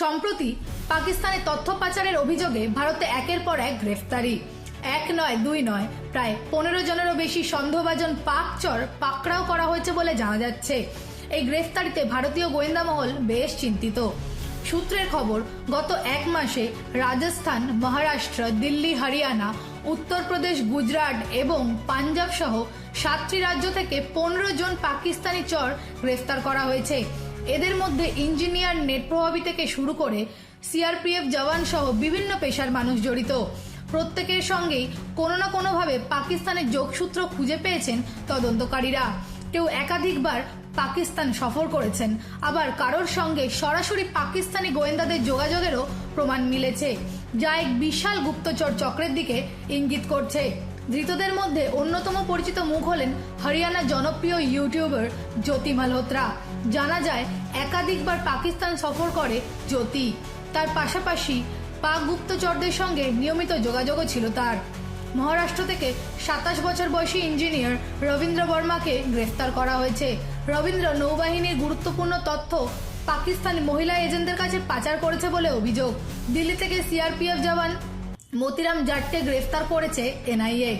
সম্প্রতি পাকিস্তানে তথ্য পাচারের অভিযোগে ভারতে একের পর এক গ্রেফতারি। এক নয়, দুই নয়, প্রায় পনেরো জনেরও বেশি সন্দেহভাজন পাক চর পাকড়াও করা হয়েছে বলে জানা যাচ্ছে। এই গ্রেফতারিতে ভারতীয় গোয়েন্দা মহল বেশ চিন্তিত। সূত্রের খবর, গত এক মাসে রাজস্থান, মহারাষ্ট্র, দিল্লি, হরিয়ানা, উত্তরপ্রদেশ, গুজরাট এবং পাঞ্জাব সহ সাতটি রাজ্য থেকে পনেরো জন পাকিস্তানি চর গ্রেফতার করা হয়েছে। এদের মধ্যে ইঞ্জিনিয়ার নেট প্রভাবী থেকে শুরু করে সিআরপিএফ জওয়ান সহ বিভিন্ন পেশার মানুষ জড়িত। প্রত্যেকের সঙ্গেই কোনো না কোনোভাবে পাকিস্তানের যোগসূত্র খুঁজে পেয়েছেন তদন্তকারীরা। কেউ একাধিকবার পাকিস্তান সফর করেছেন, আবার কারোর সঙ্গে সরাসরি পাকিস্তানি গোয়েন্দাদের যোগাযোগেরও প্রমাণ মিলেছে। যা এক বিশাল গুপ্তচর চক্রের দিকে ইঙ্গিত করছে। ধৃতদের মধ্যে অন্যতম পরিচিত মুখ হলেন হরিয়ানার জনপ্রিয় ইউটিউবার জ্যোতি মালহোত্রা জানা যায়, একাধিকবার পাকিস্তান সফর করে জ্যোতি। তার পাশাপাশি পাক গুপ্তচরদের সঙ্গে নিয়মিত যোগাযোগও ছিল তার। মহারাষ্ট্র থেকে সাতাশ বছর বয়সী ইঞ্জিনিয়ার রবীন্দ্র বর্মাকে গ্রেফতার করা হয়েছে। রবীন্দ্র নৌবাহিনীর গুরুত্বপূর্ণ তথ্য পাকিস্তানি মহিলা এজেন্টদের কাছে পাচার করেছে বলে অভিযোগ। দিল্লি থেকে সিআরপিএফ জওয়ান মতিরাম জাটকে গ্রেফতার করেছে এনআইএ।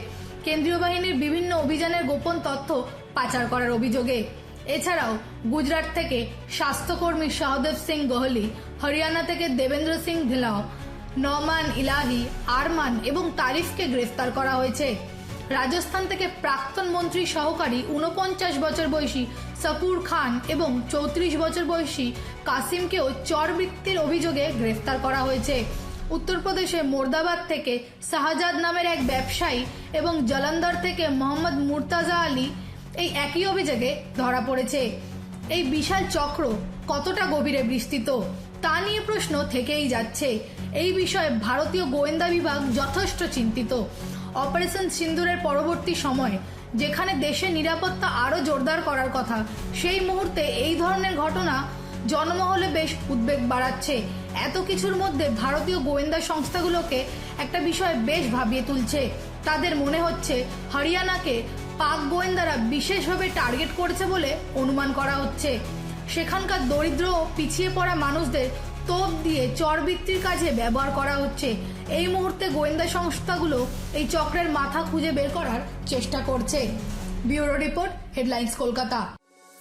কেন্দ্রীয় বাহিনীর বিভিন্ন অভিযানের গোপন তথ্য পাচার করার অভিযোগে। এছাড়াও, গুজরাট থেকে স্বাস্থ্যকর্মী সহদেব সিং গোহলি, হরিয়ানা থেকে দেবেন্দ্র সিং ধিলাও নমান ইলাহি, আরমান এবং তারিফকে গ্রেফতার করা হয়েছে। রাজস্থান থেকে প্রাক্তন মন্ত্রী সহকারী উনপঞ্চাশ বছর বয়সী সপুর খান এবং চৌত্রিশ বছর বয়সী কাসিমকেও চরবৃত্তির অভিযোগে গ্রেফতার করা হয়েছে। উত্তরপ্রদেশে মোর্দাবাদ থেকে শাহজাদ নামের এক ব্যবসায়ী এবং জলন্দর থেকে মোহাম্মদ মুর্তাজা আলী এই একই অভিযোগে ধরা পড়েছে। এই বিশাল চক্র কতটা গভীরে বিস্তৃত তা নিয়ে প্রশ্ন থেকেই যাচ্ছে। এই বিষয়ে ভারতীয় গোয়েন্দা বিভাগ যথেষ্ট চিন্তিত। অপারেশন সিন্দুরের পরবর্তী সময় যেখানে দেশের নিরাপত্তা আরও জোরদার করার কথা, সেই মুহূর্তে এই ধরনের ঘটনা জনমহলে বেশ উদ্বেগ বাড়াচ্ছে। এত কিছুর মধ্যে ভারতীয় গোয়েন্দা সংস্থাগুলোকে একটা বিষয় বেশ ভাবিয়ে তুলছে। তাদের মনে হচ্ছে হরিয়ানাকে পাক গোয়েন্দারা বিশেষভাবে টার্গেট করেছে বলে অনুমান করা হচ্ছে। সেখানকার দরিদ্র ও পিছিয়ে পড়া মানুষদের তোপ দিয়ে চরবৃত্তির কাজে ব্যবহার করা হচ্ছে। এই মুহূর্তে গোয়েন্দা সংস্থাগুলো এই চক্রের মাথা খুঁজে বের করার চেষ্টা করছে। Bureau report, headlines Kolkata.